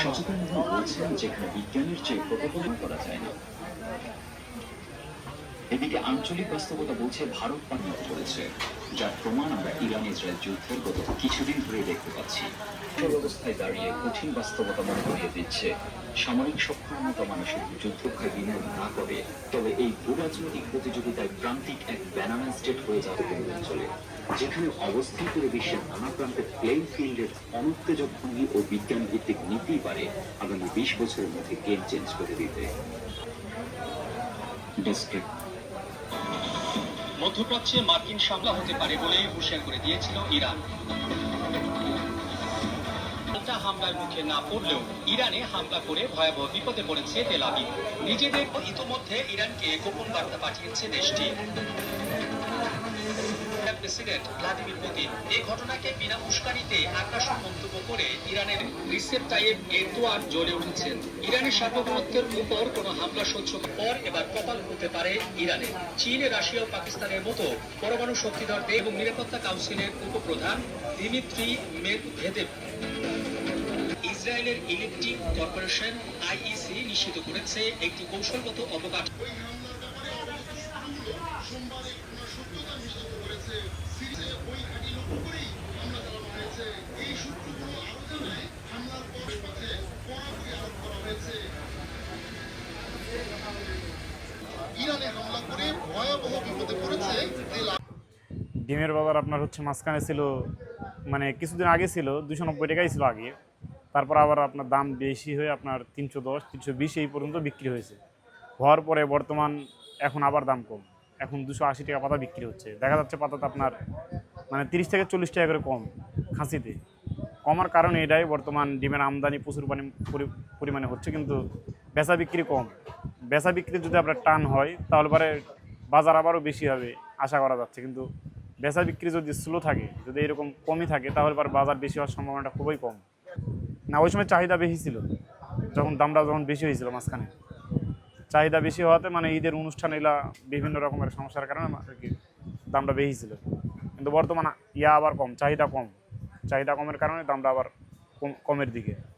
সচেতনতা বলছেন যেখানে বিজ্ঞানের চেয়ে প্রকল্পনা করা যায় না এদিকে আঞ্চলিক বাস্তবতা বলছে ভারত পান হতে চলেছে, যার প্রমাণ আমরা ইরান ইসরায়েল যুদ্ধের গত কিছুদিন ধরে দেখতে পাচ্ছি। অবস্থায় দাঁড়িয়ে কঠিন বাস্তবতা মনে করিয়ে দিচ্ছে। সামরিক সক্ষমতা মানুষের যুদ্ধক্ষয় বিনিয়োগ না করে, তবে এই ভূ রাজনৈতিক প্রতিযোগিতায় প্রান্তিক এক ব্যানানা স্টেট হয়ে যাবে কোনো অঞ্চলে, যেখানে অবস্থান করে বিশ্বের নানা প্রান্তের প্লেইং ফিল্ডের অনুত্তেজক ভঙ্গি ও বিজ্ঞান ভিত্তিক নীতি পারে আগামী বিশ বছরের মধ্যে গেম চেঞ্জ করে দিতে ডেস্ক মধ্যপ্রাচ্যে মার্কিন সামলা হতে পারে বলে হুঁশিয়ার করে দিয়েছিল ইরান। হামলার মুখে না পড়লেও ইরানে হামলা করে ভয়াবহ বিপদে পড়েছে তেলাবি নিজেদের ইতোমধ্যে ইরানকে গোপন বার্তা পাঠিয়েছে দেশটি। President Vladimir Putin. এই ঘটনাকে বিনা উস্কানিতে আগ্রাসন মন্তব্য করে ইরানের রিসেপ তাইয়েব এরদোয়ান জ্বলে উঠেছেন। ইরানের সার্বভৌমত্বের উপর কোনো হামলা সহ্য পর এবার কপাল হতে পারে ইরানে। চীন, রাশিয়া ও পাকিস্তানের মতো পরমাণু শক্তিধর এবং নিরাপত্তা কাউন্সিলের উপপ্রধান দিমিত্রি মেদভেদেভ ইসরায়েলের ইলেকট্রিক কর্পোরেশন আইইসি নিশ্চিত করেছে একটি কৌশলগত অবকাঠামো ডিমের বাজার আপনার হচ্ছে মাঝখানে ছিল মানে কিছুদিন আগে ছিল দুশো নব্বই টাকাই ছিল আগে। তারপর আবার আপনার দাম বেশি হয়ে আপনার তিনশো দশ, তিনশো বিশ এই পর্যন্ত বিক্রি হয়েছে। হওয়ার পরে বর্তমান এখন আবার দাম কম। এখন দুশো আশি টাকা পাতা বিক্রি হচ্ছে। দেখা যাচ্ছে পাতাতে আপনার মানে তিরিশ থেকে চল্লিশ টাকা করে কম খাসিতে। কমার কারণে এটাই বর্তমান ডিমের আমদানি প্রচুর পরি- পরিমাণে হচ্ছে, কিন্তু বেচা বিক্রি কম। বেচা বিক্রি যদি আপনার টান হয়, তাহলে পরে বাজার আবারও বেশি হবে, আশা করা যাচ্ছে। কিন্তু বেচা বিক্রি যদি স্লো থাকে, যদি এরকম কমই থাকে, তাহলে পরে বাজার বেশি হওয়ার সম্ভাবনাটা খুবই কম। না, ওই সময় চাহিদা বেশি ছিল। যখন দামটা যখন বেশি হয়েছিল মাঝখানে, চাহিদা বেশি হওয়াতে মানে ঈদের অনুষ্ঠান এলা বিভিন্ন রকমের সমস্যার কারণে আর কি দামটা বেশি ছিল। কিন্তু বর্তমানে ইয়া আবার কম, চাহিদা কম। চাহিদা কমের কারণে দামটা আবার কম কমের দিকে।